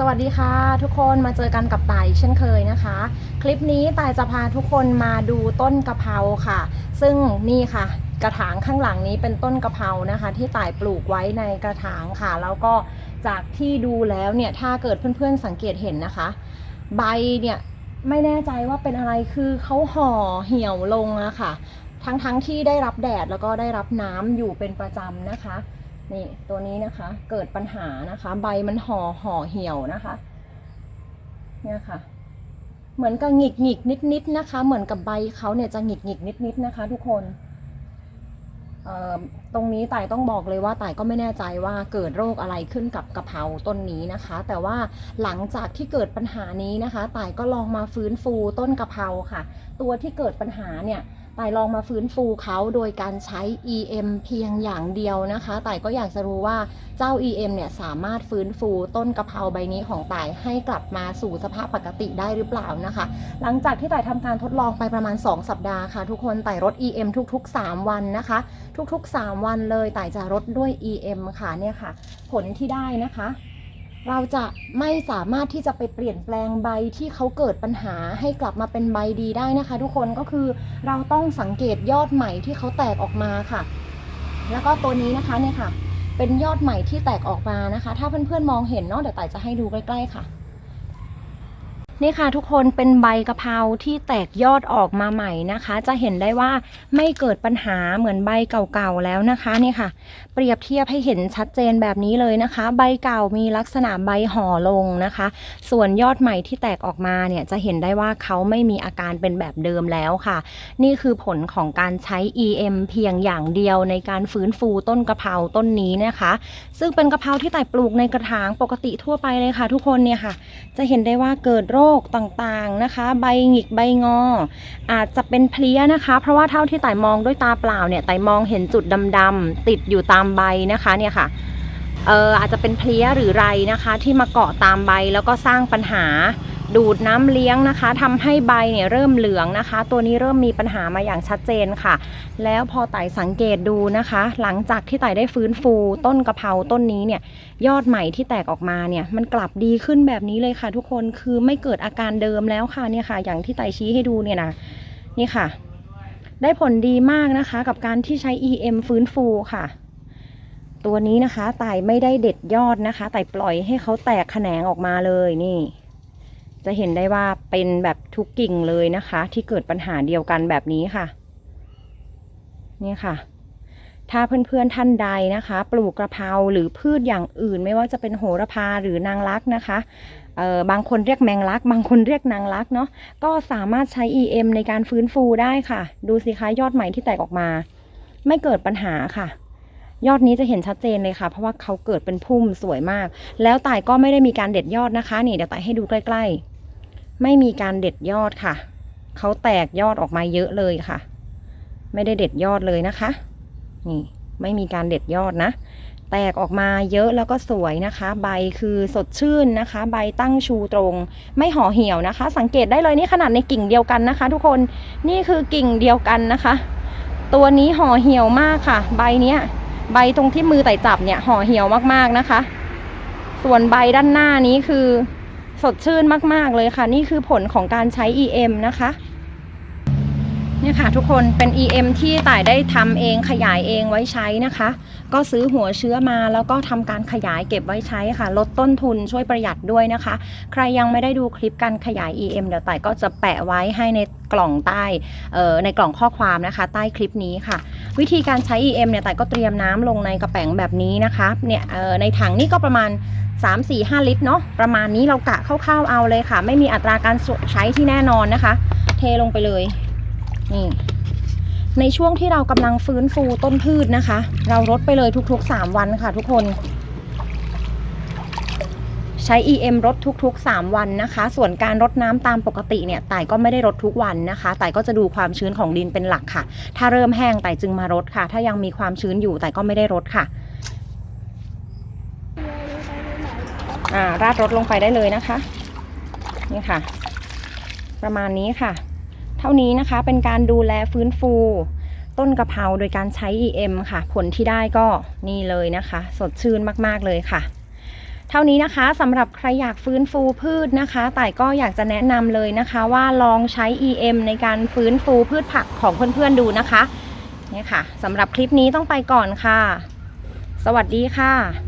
สวัสดีค่ะ ทุกคนมาเจอกันกับตายเช่นเคยนะคะ คลิปนี้ตายจะพาทุกคนมาดูต้นกะเพราค่ะ ซึ่งนี่ค่ะ กระถางข้างหลังนี้เป็นต้นกะเพรานะคะ ที่ตายปลูกไว้ในกระถางค่ะ แล้วก็จากที่ดูแล้วเนี่ยถ้าเกิดเพื่อนๆสังเกตเห็นนะคะ ใบเนี่ยไม่แน่ใจว่าเป็นอะไรคือเขาห่อเหี่ยวลงอะค่ะ ทั้งๆที่ได้รับแดดแล้วก็ได้รับน้ำอยู่เป็นประจำนะคะ นี่ตัวนี้นะคะเกิดปัญหานะคะ ใบมันห่อห่อเหี่ยวนะคะ เนี่ยค่ะ เหมือนกับหงิกหงิกนิดนิดๆนะคะ เหมือนกับใบเขาเนี่ยจะหงิกหงิกนิดนิดๆนะคะ ทุกคนตรงนี้ต่ายต้องบอกเลยว่าต่ายก็ไม่แน่ใจว่าเกิดโรคอะไรขึ้นกับกะเพราต้นนี้นะคะ แต่ว่าหลังจากที่เกิดปัญหานี้นะคะต่ายก็ลองมาฟื้นฟูต้นกะเพราค่ะ ตัวที่เกิดปัญหาเนี่ย ต่ายลองมาฟื้นฟูเขาโดยการใช้ EM เพียงอย่างเดียวนะคะต่ายก็อยากจะรู้ว่าเจ้า EM เนี่ยสามารถฟื้นฟูต้นกะเพราใบนี้ของต่ายให้กลับมาสู่สภาพปกติได้หรือเปล่านะคะ หลังจากที่ต่ายทำการทดลองไปประมาณ 2 สัปดาห์ค่ะ ทุกคนต่ายลด EM ทุกๆ 3 วันนะคะ ทุกๆ 3 วันเลยต่ายจะลดด้วย EM ค่ะเนี่ยค่ะ ผลที่ได้นะคะ เราจะไม่สามารถที่จะไปเปลี่ยนแปลงใบที่เขาเกิดปัญหาให้กลับมาเป็นใบดีได้นะคะ ทุกคนก็คือเราต้องสังเกตยอดใหม่ที่เขาแตกออกมาค่ะ แล้วก็ตัวนี้นะคะเนี่ยค่ะ เป็นยอดใหม่ที่แตกออกมานะคะ ถ้าเพื่อนๆมองเห็นเนาะเดี๋ยวต่ายจะให้ดูใกล้ ๆ ค่ะ นี่ค่ะทุกคนเป็นใบกะเพราที่แตกยอดออกมาใหม่นะคะ จะเห็นได้ว่าไม่เกิดปัญหาเหมือนใบเก่าๆแล้วนะคะนี่ค่ะ เปรียบเทียบให้เห็นชัดเจนแบบนี้เลยนะคะ ใบเก่ามีลักษณะใบห่อลงนะคะ ส่วนยอดใหม่ที่แตกออกมาเนี่ยจะเห็นได้ว่าเขาไม่มีอาการเป็นแบบเดิมแล้วค่ะ นี่คือผลของการใช้ EM เพียงอย่างเดียวในการฟื้นฟูต้นกะเพราต้นนี้นะคะ ซึ่งเป็นกะเพราที่แต่ปลูกในกระถางปกติทั่วไปเลยค่ะ ทุกคนเนี่ยค่ะ จะเห็นได้ว่าเกิดโรคต่างๆนะคะ ใบหงิกใบงอ อาจจะเป็นเพลี้ยนะคะ เพราะว่าเท่าที่ไต่มองด้วยตาเปล่าเนี่ยไต่มองเห็นจุดดำๆติดอยู่ตามใบนะคะเนี่ยค่ะเอออาจจะเป็นเพลี้ยหรือไรนะคะ ที่มาเกาะตามใบแล้วก็สร้างปัญหา ดูดน้ำเลี้ยงนะคะทำให้ใบเนี่ยเริ่มเหลืองนะคะ ตัวนี้เริ่มมีปัญหามาอย่างชัดเจนค่ะ แล้วพอไต่สังเกตดูนะคะ หลังจากที่ไต่ได้ฟื้นฟู ต้นกะเพราต้นนี้เนี่ยยอดใหม่ที่แตกออกมาเนี่ยมันกลับดีขึ้นแบบนี้เลยค่ะ ทุกคนคือไม่เกิดอาการเดิมแล้วค่ะเนี่ยค่ะ อย่างที่ไตชี้ให้ดูเนี่ยนะนี่ค่ะ ได้ผลดีมากนะคะกับการที่ใช้ EM ฟื้นฟูค่ะตัวนี้นะคะไต่ไม่ได้เด็ดยอดนะคะไต่ปล่อยให้เขาแตกแขนงออกมาเลยนี่ จะเห็นได้ว่าเป็นแบบทุกกิ่งเลยนะคะ ที่เกิดปัญหาเดียวกันแบบนี้ค่ะ นี่ค่ะ ถ้าเพื่อนๆท่านใดนะคะ ปลูกกระเพราหรือพืชอย่างอื่น ไม่ว่าจะเป็นโหระพาหรือนางรักนะคะเออบางคนเรียกแมงลัก บางคนเรียกนางรักเนาะก็สามารถใช้ EM ในการฟื้นฟูได้ค่ะ ดูสิคะยอดใหม่ที่แตกออกมา ไม่เกิดปัญหาค่ะ ยอดนี้จะเห็นชัดเจนเลยค่ะ เพราะว่าเขาเกิดเป็นพุ่มสวยมาก แล้วต่ายก็ไม่ได้มีการเด็ดยอดนะคะ นี่เดี๋ยวต่ายให้ดูใกล้ ๆ ไม่มีการเด็ดยอดค่ะ เขาแตกยอดออกมาเยอะเลยค่ะ ไม่ได้เด็ดยอดเลยนะคะ นี่ไม่มีการเด็ดยอดนะ แตกออกมาเยอะแล้วก็สวยนะคะ ใบคือสดชื่นนะคะ ใบตั้งชูตรง ไม่ห่อเหี่ยวนะคะ สังเกตได้เลยนี่ขนาดในกิ่งเดียวกันนะคะ ทุกคนนี่คือกิ่งเดียวกันนะคะ ตัวนี้ห่อเหี่ยวมากค่ะ ใบเนี้ย ใบตรงที่มือไต่จับเนี่ยห่อเหี่ยวมากๆนะคะ ส่วนใบด้านหน้านี้คือสดชื่นมากๆเลยค่ะ นี่คือผลของการใช้ EM นะคะ เนี่ยค่ะทุกคนเป็น EM ที่ต่ายได้ทำเองขยายเองไว้ใช้นะคะ ก็ซื้อหัวเชื้อมาแล้วก็ทำการขยายเก็บไว้ใช้ค่ะ ลดต้นทุนช่วยประหยัดด้วยนะคะ ใครยังไม่ได้ดูคลิปการขยาย EM เดี๋ยวต่ายก็จะแปะไว้ให้ในกล่องใต้ในกล่องข้อความนะคะ ใต้คลิปนี้ค่ะ วิธีการใช้ EM เนี่ยต่ายก็เตรียมน้ำลงในกระแป๋งแบบนี้นะคะเนี่ยในถังนี่ก็ประมาณ3 4 5 ลิตรเนาะประมาณนี้เรากะคร่าวๆเอาเลยค่ะ ไม่มีอัตราการใช้ที่แน่นอนนะคะ เทลงไปเลย นี่ในช่วงที่เรากำลังฟื้นฟูต้นพืชนะคะ เรารดไปเลยทุกๆ 3 วันค่ะทุกคน ใช้ EM รดทุกๆ 3 วันนะคะ ส่วนการรดน้ำตามปกติเนี่ยต่ก็ไม่ได้รดทุกวันนะคะต่ก็จะดูความชื้นของดินเป็นหลักค่ะ ถ้าเริ่มแห้งต่จึงมารดค่ะ ถ้ายังมีความชื้นอยู่ต่ก็ไม่ได้รดค่ะอ่าราดรถลงไปได้เลยนะคะ นี่ค่ะ ประมาณนี้ค่ะ เท่านี้นะคะเป็นการดูแลฟื้นฟู ต้นกะเพราโดยการใช้ EM ค่ะ ผลที่ได้ก็นี่เลยนะคะ สดชื่นมากๆเลยค่ะ เท่านี้นะคะสำหรับใครอยากฟื้นฟูพืชนะคะต่ก็อยากจะแนะนำเลยนะคะ ว่าลองใช้ EM ในการฟื้นฟูพืชผักของเพื่อนๆดูนะคะเนี่ยค่ะสำหรับคลิปนี้ต้องไปก่อนค่ะ สวัสดีค่ะ